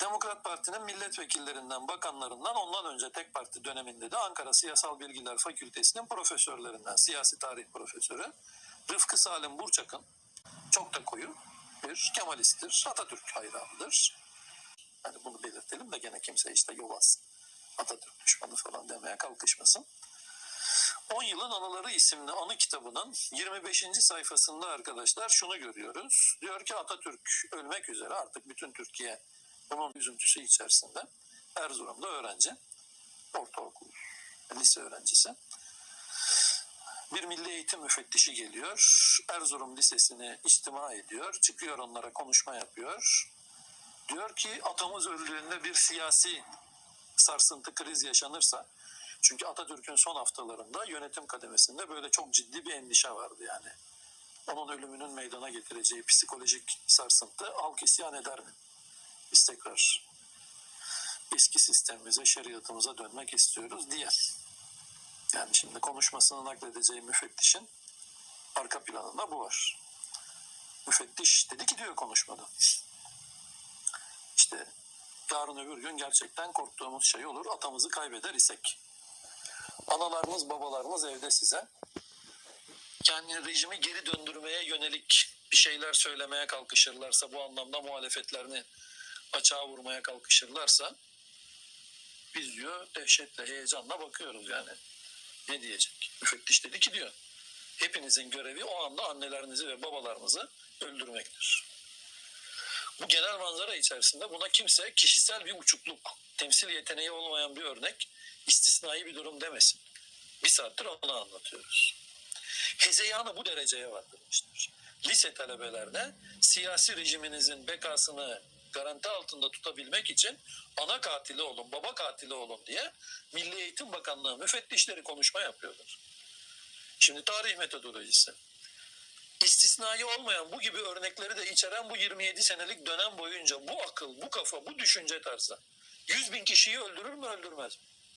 Demokrat Parti'nin milletvekillerinden, bakanlarından ondan önce tek parti döneminde de Ankara Siyasal Bilgiler Fakültesi'nin profesörlerinden, siyasi tarih profesörü Rıfkı Salim Burçak'ın çok da koyu bir Kemalisttir, Atatürk hayranıdır. Hani bunu belirtelim de gene kimse işte Yobaz, Atatürk düşmanı falan demeye kalkışmasın. 10 Yılın Anıları isimli anı kitabının 25. sayfasında arkadaşlar şunu görüyoruz. Diyor ki Atatürk ölmek üzere artık bütün Türkiye bunun üzüntüsü içerisinde. Erzurum'da öğrenci, ortaokul, lise öğrencisi. Bir milli eğitim müfettişi geliyor. Erzurum Lisesi'ni istima ediyor. Çıkıyor onlara konuşma yapıyor. Diyor ki atamız öldüğünde bir siyasi sarsıntı kriz yaşanırsa çünkü Atatürk'ün son haftalarında yönetim kademesinde böyle çok ciddi bir endişe vardı yani. Onun ölümünün meydana getireceği psikolojik sarsıntı halk isyan eder mi? Biz tekrar eski sistemimize, şeriatımıza dönmek istiyoruz diye. Yani şimdi konuşmasını nakledeceği müfettişin arka planında bu var. Müfettiş dedi ki diyor konuşmada. İşte yarın öbür gün gerçekten korktuğumuz şey olur. Atamızı kaybeder isek. Analarınız babalarınız evde size. Yani rejimi geri döndürmeye yönelik bir şeyler söylemeye kalkışırlarsa bu anlamda muhalefetlerini açığa vurmaya kalkışırlarsa biz diyor dehşetle heyecanla bakıyoruz yani. Ne diyecek? Müfettiş dedi ki diyor hepinizin görevi o anda annelerinizi ve babalarınızı öldürmektir. Bu genel manzara içerisinde buna kimse kişisel bir uçukluk, temsil yeteneği olmayan bir örnek, istisnai bir durum demesin. Bir saattir onu anlatıyoruz. Hezeyanı bu dereceye vardırmıştır. Lise talebelerine siyasi rejiminizin bekasını garanti altında tutabilmek için ana katili olun, baba katili olun diye Milli Eğitim Bakanlığı müfettişleri konuşma yapıyorlar. Şimdi tarih metodolojisi. İstisnai olmayan bu gibi örnekleri de içeren bu 27 senelik dönem boyunca bu akıl, bu kafa, bu düşünce tarzı 100 bin kişiyi öldürür mü öldürmez mi?